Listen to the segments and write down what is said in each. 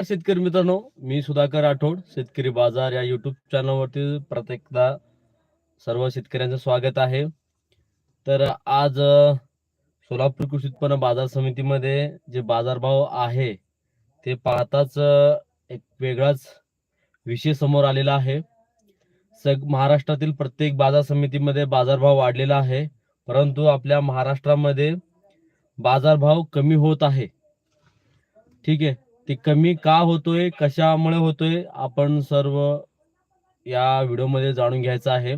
शेतकरी मित्रांनो मी सुधाकर राठोड शेतकरी बाजार या युट्यूब चॅनलवरती प्रत्येकदा सर्व शेतकऱ्यांचं स्वागत आहे. तर आज सोलापूर कृषी उत्पन्न बाजार समितीमध्ये जे बाजारभाव आहे ते पाहताच एक वेगळाच विषय समोर आलेला आहे. सग महाराष्ट्रातील प्रत्येक बाजार समितीमध्ये बाजारभाव वाढलेला आहे परंतु आपल्या महाराष्ट्रामध्ये बाजारभाव कमी होत आहे. ठीक आहे? ते कमी का होतोय कशामुळे होतोय आपण सर्व या व्हिडिओमध्ये जाणून घ्यायचं आहे.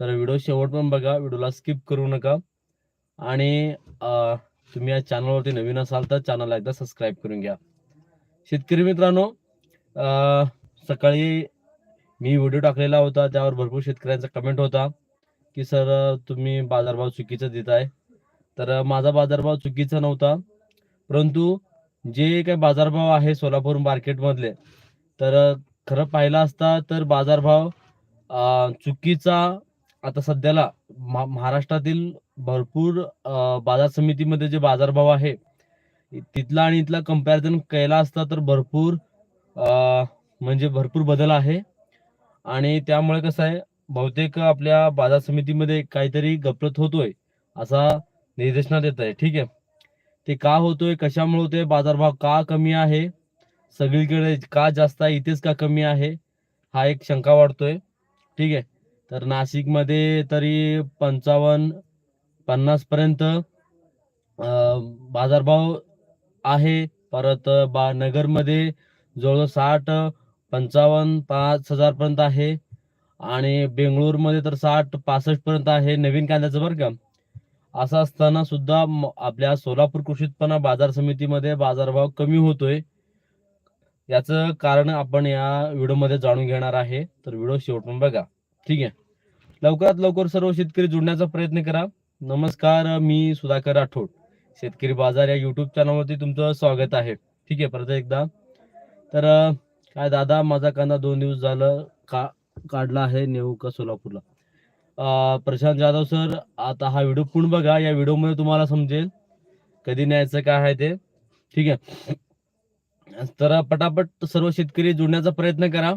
तर व्हिडिओ शेवट पण बघा व्हिडिओला स्किप करू नका. आणि तुम्ही या चॅनलवरती नवीन असाल तर चॅनलला एकदा सबस्क्राईब करून घ्या. शेतकरी मित्रांनो सकाळी मी व्हिडिओ टाकलेला होता त्यावर भरपूर शेतकऱ्यांचा कमेंट होता की सर तुम्ही बाजारभाव चुकीचा देताय. तर माझा बाजारभाव चुकीचा नव्हता परंतु जे काही बाजारभाव आहे सोलापूर मार्केटमधले तर खरं पाहिला असता तर बाजारभाव चुकीचा आता सध्याला महाराष्ट्रातील भरपूर बाजार समितीमध्ये जे बाजारभाव आहे तिथला आणि इथला कंपॅरिझन केला असता तर भरपूर म्हणजे भरपूर बदल आहे. आणि त्यामुळे कसं आहे बहुतेक आपल्या बाजार समितीमध्ये काहीतरी गपलत होतोय असा निर्देशनात येत आहे ठीक आहे? ते का होतोय कशामुळे होतोय बाजारभाव का कमी आहे सगळीकडे का जास्त आहे इथेच का कमी आहे हा एक शंका वाढतोय. ठीक आहे. तर नाशिकमध्ये तरी पंचावन्न पन्नास पर्यंत बाजारभाव आहे. परत बा नगरमध्ये जवळजवळ साठ पंचावन्न पाच हजार पर्यंत आहे. आणि बेंगळूरमध्ये तर साठ पासष्ट पर्यंत आहे. नवीन कांद्याचं बरं का. असं असताना सुद्धा आपल्या सोलापूर कृषी उत्पन्न बाजार समितीमध्ये बाजारभाव कमी होतोय. याचं कारण आपण या व्हिडिओमध्ये जाणून घेणार आहे. तर व्हिडिओ शेवटून बघा. ठीक आहे. लवकरात लवकर सर्व शेतकरी जुडण्याचा प्रयत्न करा. नमस्कार मी सुधाकर राठोड. शेतकरी बाजार या युट्यूब चॅनलवरती तुमचं स्वागत आहे. ठीक आहे परत एकदा. तर काय दादा माझा कांदा दोन दिवस झालं का काढला आहे नेऊ का सोलापूरला? प्रशांत जाधव सर आता हा व्हिडिओ पूर्ण बघा या व्हिडिओमध्ये तुम्हाला समजेल कधी न्यायचं काय आहे ते. ठीक आहे. तर पटापट सर्व शेतकरी जुळण्याचा प्रयत्न करा.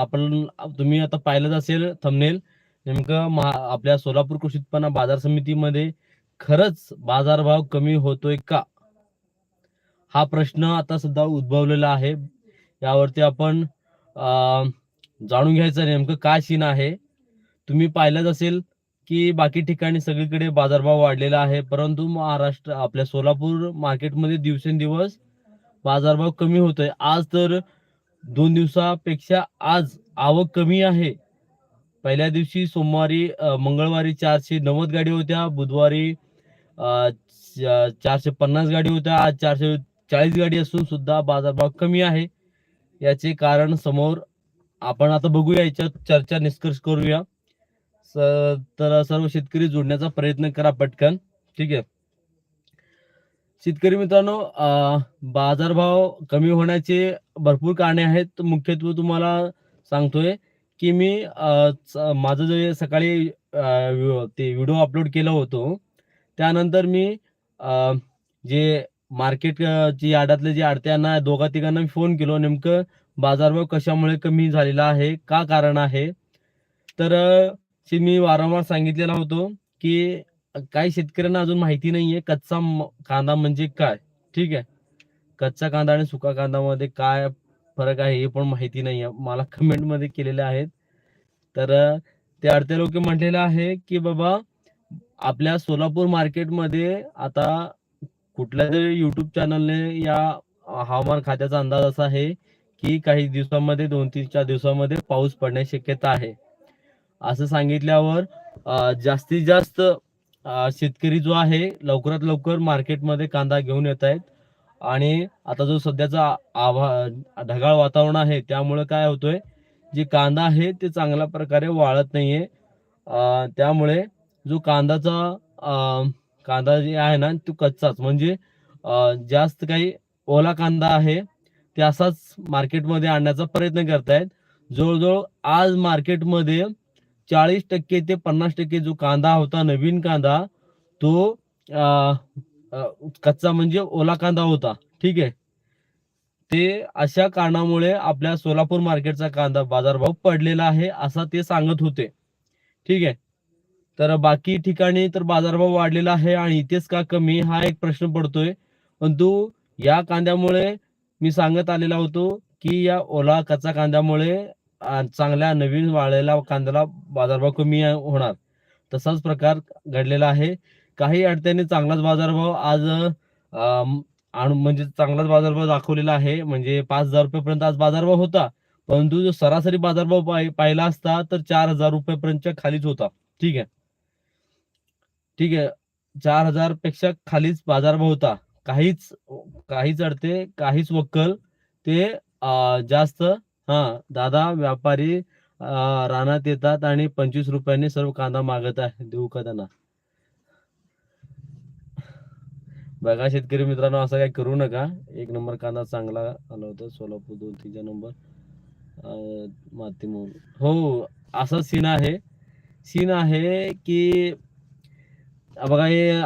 आपण तुम्ही आता पाहिलंच असेल थमनेल नेमकं आपल्या सोलापूर कृषी उत्पन्न बाजार समितीमध्ये खरंच बाजारभाव कमी होतोय का? हा प्रश्न आता सुद्धा उद्भवलेला आहे. यावरती आपण अं, जाणून घ्यायचं नेमकं काय सीन आहे. तुम्ही पाहिलंच असेल की बाकी ठिकाणी सगळीकडे बाजारभाव वाढलेला आहे परंतु महाराष्ट्र आपल्या सोलापूर मार्केटमध्ये दिवसेंदिवस बाजारभाव कमी होतोय. आज तर दोन दिवसापेक्षा आज आवक कमी आहे. पहिल्या दिवशी सोमवारी मंगळवारी चारशे नव्वद गाडी होत्या बुधवारी चारशे पन्नास गाडी होत्या आज चारशे चाळीस गाडी असून सुद्धा बाजारभाव कमी आहे. याचे कारण समोर आपण आता बघूया याच्यात चर्चा निष्कर्ष करूया. तर सर्व शेतकरी जोडण्याचा प्रयत्न करा पटकन. ठीक आहे. शेतकरी मित्रांनो बाजारभाव कमी होण्याचे भरपूर कारणे आहेत. मुख्यत्वे तुम्हाला सांगतोय की मी माझं जे सकाळी ते व्हिडिओ अपलोड केला होतो त्यानंतर मी जे मार्केट जी यार्डातले जे आडत्यांना दोघा तिघांना मी फोन केलो नेमकं बाजारभाव कशामुळे कमी झालेला आहे का कारण आहे. तर अं, मी वारंवार सांगितलेला होतो की काही शेतकऱ्यांना अजून माहिती नाहीये कच्चा कांदा म्हणजे काय. ठीक आहे? कच्चा कांदा आणि सुका कांदामध्ये काय फरक आहे हे पण माहिती नाही आहे मला कमेंटमध्ये केलेले आहेत. तर ते अडते लोक म्हटलेलं आहे की बाबा आपल्या सोलापूर मार्केटमध्ये आता कुठल्या तरी युट्यूब चॅनलने या हवामान खात्याचा अंदाज असा आहे की काही दिवसामध्ये दोन तीन चार दिवसांमध्ये पाऊस पडण्याची शक्यता आहे. असं सांगितल्यावर जास्तीत जास्त शेतकरी जो आहे लवकरात लवकर मार्केटमध्ये कांदा घेऊन येत आहेत. आणि आता जो सध्याचा आभा ढगाळ वातावरण आहे त्यामुळे काय होतोय जे कांदा आहे ते चांगल्या प्रकारे वाळत नाहीये. त्यामुळे जो कांदाचा कांदा जे आहे ना तो कच्चाच. म्हणजे जास्त काही ओला कांदा आहे ते असाच मार्केटमध्ये आणण्याचा प्रयत्न करतायत. जवळजवळ आज मार्केटमध्ये चाळीस टक्के ते पन्नास टक्के जो कांदा होता नवीन कांदा तो आ, आ, कच्चा म्हणजे ओला कांदा होता. ठीक आहे? ते अशा कारणामुळे आपल्या सोलापूर मार्केटचा कांदा बाजारभाव पडलेला आहे असा ते सांगत होते. ठीक आहे? तर बाकी ठिकाणी तर बाजारभाव वाढलेला आहे आणि इथेच का कमी हा एक प्रश्न पडतोय. परंतु या कांद्यामुळे मी सांगत आलेला होतो की या ओला कच्चा कांद्यामुळे चांगल्या नवीन वाळलेल्या कांद्याला बाजारभाव कमी होणार. तसाच प्रकार घडलेला आहे. काही अडत्याने चांगलाच बाजारभाव आज म्हणजे चांगलाच बाजारभाव दाखवलेला आहे. म्हणजे पाच हजार रुपयेपर्यंत आज बाजारभाव होता. परंतु जो सरासरी बाजारभाव पाहिला असता तर चार हजार रुपयापर्यंतच्या खालीच होता. ठीक आहे? ठीक आहे. चार हजारपेक्षा खालीच बाजारभाव होता. काहीच काहीच अडते काहीच वक्कल ते जास्त हा दादा व्यापारी रानात येतात आणि पंचवीस रुपयांनी सर्व कांदा मागत आहे. देऊ का त्यांना? बघा शेतकरी मित्रांनो असं काही करू नका. एक नंबर कांदा चांगला आला होता सोलापूर दोन तीनचा नंबर. मातीमोल. हो असा सीन आहे. सीन आहे की बघा हे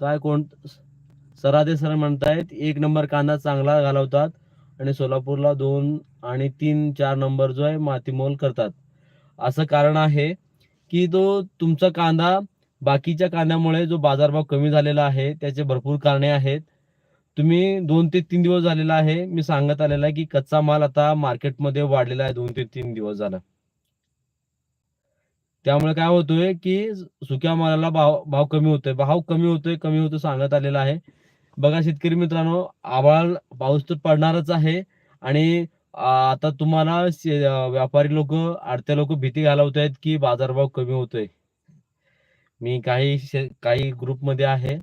काय कोण सरादे सर म्हणतायत एक नंबर कांदा चांगला घालवतात. आणि सोलापूरला दोन आणि तीन चार नंबर जो आहे मातीमोल करतात. असं कारण आहे की तो तुमचा कांदा बाकीच्या कांद्यामुळे जो बाजारभाव कमी झालेला आहे त्याचे भरपूर कारणे आहेत. तुम्ही दोन ते तीन दिवस झालेला आहे. मी सांगत आलेला आहे की कच्चा माल आता मार्केटमध्ये वाढलेला आहे दोन ते तीन दिवस झाला. त्यामुळे काय होतोय की सुक्या मालाला भाव भाव कमी होतोय. भाव कमी होतोय कमी होतोय सांगत आलेला आहे. बघा शेतकरी मित्रांनो आभाळ पाऊस तर पडणारच आहे आणि आता तुम्हाला व्यापारी लोक आडते लोक भीती घालवत आहेत की बाजारभाव कमी होतोय. मी काही काही ग्रुपमध्ये आहे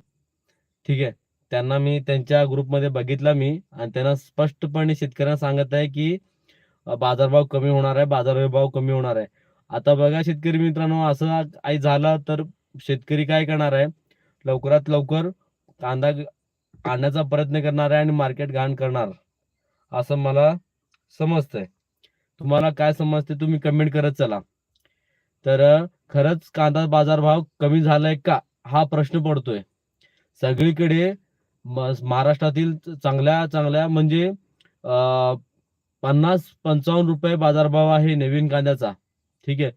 ठीक आहे. त्यांना मी त्यांच्या ग्रुपमध्ये बघितला मी आणि त्यांना स्पष्टपणे शेतकऱ्यांना सांगत आहे की बाजारभाव कमी होणार आहे बाजारभाव कमी होणार आहे. आता बघा शेतकरी मित्रांनो असं काही झालं तर शेतकरी काय करणार आहे? लवकरात लवकर कांदा आणण्याचा प्रयत्न करणार आहे आणि मार्केट घाण करणार. असं मला समजतंय. तुम्हाला काय समजते तुम्ही कमेंट करत चला. तर खरंच कांदा बाजारभाव कमी झालाय का? हा प्रश्न पडतोय. सगळीकडे महाराष्ट्रातील चांगल्या चांगल्या म्हणजे पन्नास पंचावन्न रुपये बाजारभाव आहे नवीन कांद्याचा. ठीक आहे.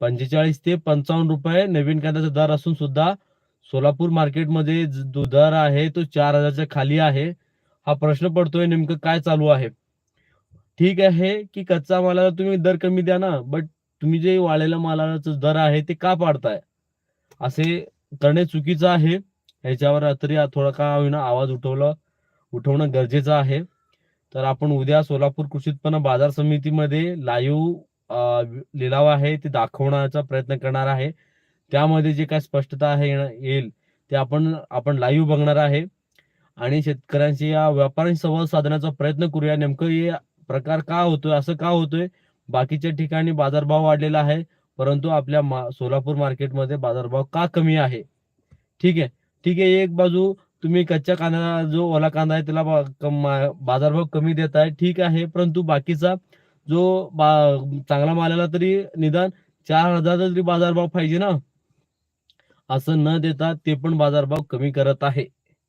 पंचेचाळीस ते पंचावन्न रुपये नवीन कांद्याचा दर असून सुद्धा सोलापूर मार्केटमध्ये जो दर आहे तो चार हजारच्या खाली आहे. हा प्रश्न पडतोय नेमकं काय चालू आहे? ठीक आहे की कच्चा मालाला तुम्ही दर कमी द्या ना बट तुम्ही जे वाळलेल्या मालाचा दर आहे ते का पाडताय? असे करणे चुकीचं आहे. ह्याच्यावर तरी थोडा का होईना आवाज उठवलं उठवणं गरजेचं आहे. तर आपण उद्या सोलापूर कृषी उत्पन्न बाजार समितीमध्ये लाईव्ह लिलाव आहे ते दाखवण्याचा प्रयत्न करणार आहे. त्यामध्ये जे काय स्पष्टता आहे येईल ते आपण आपण लाईव्ह बघणार आहे. आणि शेतकऱ्यांशी या व्यापाऱ्यांशी संवाद साधण्याचा प्रयत्न करूया. नेमकं हे प्रकार का होतोय असं का होतोय? बाकीच्या ठिकाणी बाजारभाव वाढलेला आहे परंतु आपल्या मा सोलापूर मार्केटमध्ये बाजारभाव का कमी आहे? ठीक आहे. ठीक आहे एक बाजू तुम्ही कच्च्या कांदा जो ओला कांदा आहे त्याला बाजारभाव कमी देत आहे. ठीक आहे परंतु बाकीचा जो बा चांगला मालाला तरी निदान चार हजारचा तरी बाजारभाव पाहिजे ना? असं न देता ते पण बाजारभाव कमी करत आहे.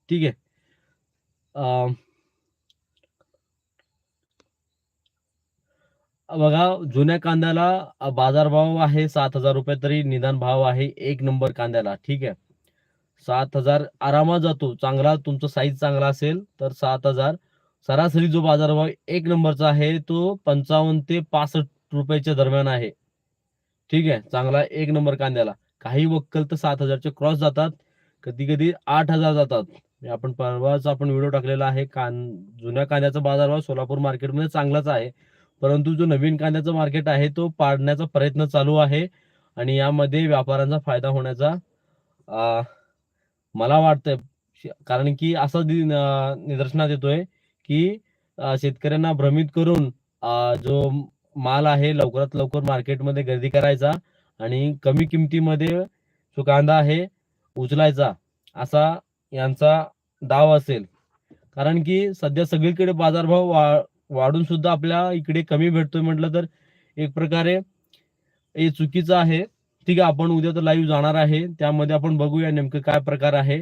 ठीक आहे. अं, बघा जुन्या कांद्याला बाजारभाव आहे सात हजार रुपये तरी निदान भाव आहे एक नंबर कांद्याला. ठीक आहे. सात हजार आरामात जातो. चांगला तुमचा साईज चांगला असेल तर सात हजार. सरासरी जो बाजारभाव एक नंबरचा आहे तो पंचावन्न ते पासष्ट रुपयाच्या दरम्यान आहे. ठीक आहे. चांगला एक नंबर कांद्याला. काही वक्कल तर सात हजारचे क्रॉस जातात. कधी कधी आठ हजार जातात. आपण परवाच आपण व्हिडिओ टाकलेला आहे. कान जुन्या कांद्याचा बाजारभाव सोलापूर मार्केटमध्ये चांगलाच आहे. परंतु जो नवीन कांद्याचा मार्केट आहे तो पाडण्याचा प्रयत्न चालू आहे. आणि यामध्ये व्यापाऱ्यांचा फायदा होण्याचा अं, मला वाटतंय. कारण की असं निदर्शनात येतोय की शेतकऱ्यांना भ्रमित करून जो माल आहे लवकरात लवकर मार्केटमध्ये गर्दी करायचा. आणि कमी किमतीमध्ये जो कांदा आहे उचलायचा असा यांचा दाव असेल. कारण की सध्या सगळीकडे बाजारभाव वा वाढून सुद्धा आपल्या इकडे कमी भेटतोय म्हटलं तर एक प्रकारे हे चुकीचं आहे. ठीक आहे आपण उद्या तर लाईव्ह जाणार आहे. त्यामध्ये आपण बघूया नेमकं काय प्रकार आहे.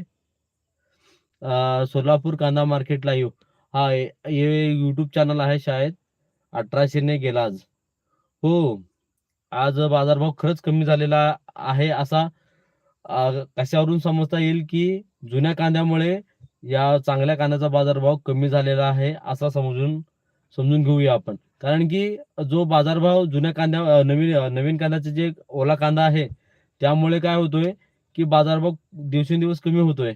सोलापूर कांदा मार्केट लाईव्ह हा हे युट्यूब चॅनल आहे शाळेत अठराशेने गेला आज. हो. आज बाजारभाव खरंच कमी झालेला आहे असा कशावरून समजता येईल की जुन्या कांद्यामुळे या चांगल्या कांद्याचा बाजारभाव कमी झालेला आहे असा समजून समजून घेऊया आपण. कारण की जो बाजारभाव जुन्या कांद्या नवीन नवीन कांद्याचे जे ओला कांदा आहे त्यामुळे काय होतोय की बाजारभाव दिवसेंदिवस कमी होतोय.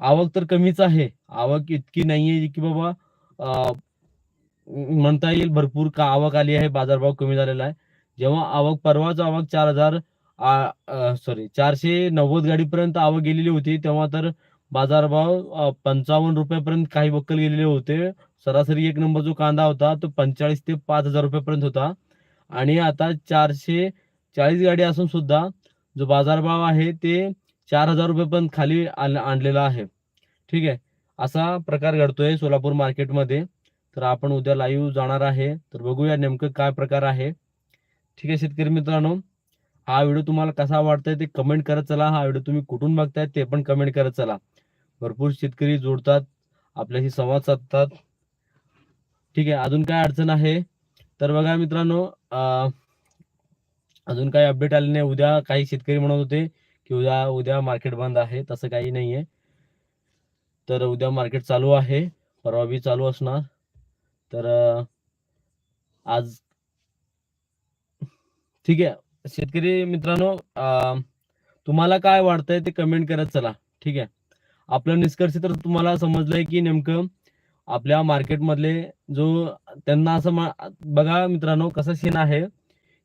आवक तर कमीच आहे. आवक इतकी नाहीये की बाबा म्हणता येईल भरपूर का आवक आली आहे बाजारभाव कमी झालेला आहे. जेव्हा आवक परवाच आवक चार हजार सॉरी चारशे नव्वद गाडीपर्यंत आवक गेलेली होती तेव्हा तर बाजारभाव पंचावन्न रुपयापर्यंत काही बक्कल गेलेले होते. सरासरी एक नंबर जो कांदा होता तो पंचेचाळीस ते पाच हजार रुपयापर्यंत होता. आणि आता चारशे चाळीस गाडी असून सुद्धा जो बाजारभाव आहे ते चार हजार रुपयेपर्यंत खाली आण- आणलेला आहे. ठीक आहे? असा प्रकार घडतोय सोलापूर मार्केटमध्ये. तर आपण उद्या लाईव्ह जाणार आहे. तर बघूया नेमकं काय प्रकार आहे. ठीक आहे शेतकरी मित्रांनो हा व्हिडिओ तुम्हाला कसा वाटतोय ते कमेंट करत चला. हा व्हिडिओ तुम्ही कुठून बघताय ते पण कमेंट करत चला. भरपूर शेतकरी जोडतात आपल्याशी संवाद साधतात. ठीक आहे अजून काय अडचण आहे? तर बघा मित्रांनो अं, अजून काही अपडेट आले नाही. उद्या काही शेतकरी म्हणत होते की उद्या उद्या मार्केट बंद आहे तसं काही नाहीये. तर उद्या मार्केट चालू आहे परवा बी चालू असणार. तर आज ठीक आहे. शेतकरी मित्रांनो तुम्हाला काय वाटतंय ते कमेंट करत चला. ठीक आहे. आपलं निष्कर्ष तर तुम्हाला समजलंय की नेमकं आपल्या मार्केटमधले जो त्यांना असं मा- बघा मित्रांनो कसं सीन आहे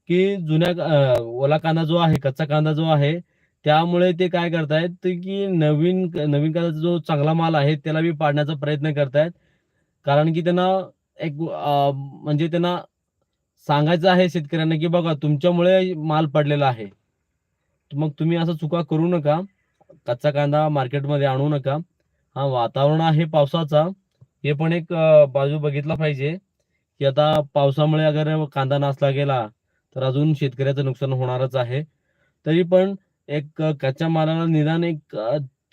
की जुन्या ओला कांदा जो आहे कच्चा कांदा जो आहे त्यामुळे ते काय करतायत ते की नवीन नवीन कांदाचा जो चांगला माल आहे त्याला बी पाडण्याचा प्रयत्न करतायत. कारण की त्यांना एक म्हणजे त्यांना सांगायचं आहे शेतकऱ्यांना की बघा तुमच्यामुळे माल पडलेला आहे. मग तुम्ही असं चुका करू नका. कच्चा कांदा मार्केटमध्ये आणू नका. हा वातावरण आहे पावसाचा. हे पण एक बाजू बघितला पाहिजे. की आता पावसामुळे अगर कांदा नासला गेला तर अजून शेतकऱ्याचं नुकसान होणारच आहे. तरी पण एक कच्च्या मालाला निदान एक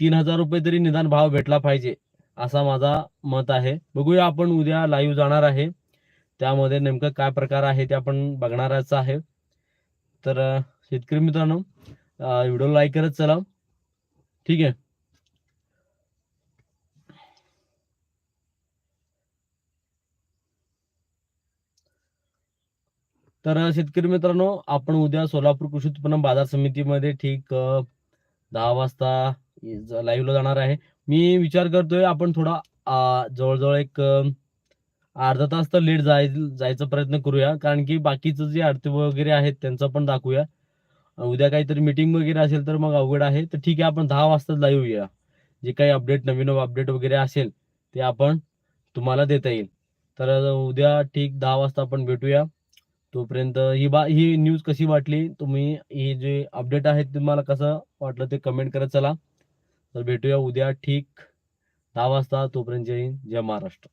तीन हजार रुपये तरी निदान भाव भेटला पाहिजे असा माझा मत आहे. बघूया आपण उद्या लाईव्ह जाणार आहे. त्यामध्ये नेमकं काय प्रकार आहे ते आपण बघणारच आहे. तर शेतकरी मित्रांनो व्हिडिओ लाईक करत चला. ठीक आहे. तर शेतकरी मित्रांनो आपण उद्या सोलापूर कृषी उत्पन्न बाजार समितीमध्ये ठीक दहा वाजता लाईव्हला जाणार आहे. मी विचार करतोय आपण थोडा जवळजवळ एक अर्धा तास तर लेट जाय जायचा प्रयत्न करूया. कारण की बाकीचं जे आरती वगैरे आहेत त्यांचा पण दाखवूया. उद्या काहीतरी मीटिंग वगैरे असेल तर मग अवघड आहे. तर ठीक आहे आपण दहा वाजता लाईव्ह येऊया. जे काही अपडेट नवीन अपडेट वगैरे असेल ते आपण तुम्हाला देता येईल. तर उद्या ठीक दहा वाजता आपण भेटूया. तोपर्यंत ही बा ही न्यूज कशी वाटली? तुम्ही ही जे अपडेट आहेत तुम्हाला कसं वाटलं ते कमेंट करत चला. तर भेटूया उद्या ठीक दहा वाजता. तोपर्यंत जय हिंद जय महाराष्ट्र.